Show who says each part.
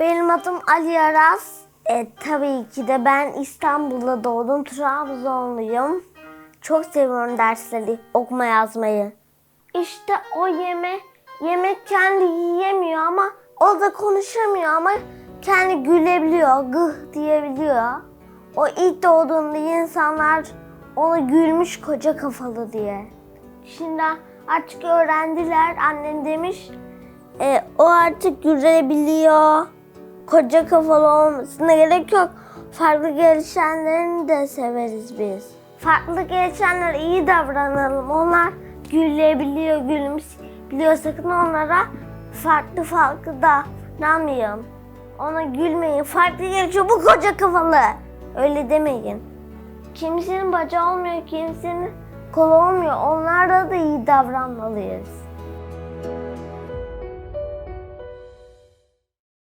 Speaker 1: Benim adım Ali Aras. E, tabii ki de ben İstanbul'da doğdum. Trabzonluyum. Çok seviyorum dersleri, okuma yazmayı. İşte o yeme, yemek kendi yiyemiyor ama o da konuşamıyor ama kendi gülebiliyor, gıh diyebiliyor. O ilk doğduğunda insanlar ona gülmüş koca kafalı diye. Şimdi artık öğrendiler. Annem demiş e, o artık gülebiliyor. Koca kafalı olmasına gerek yok. Farklı gelişenlerini de severiz biz. Farklı gelişenlere iyi davranalım. Onlar gülebiliyor, gülümseyebiliyor. Sakın onlara farklı farklı davranmayın. Ona gülmeyin. Farklı gelişiyor bu koca kafalı. Öyle demeyin. Kimsenin bacağı olmuyor, kimsenin kolu olmuyor. Onlara da iyi davranmalıyız.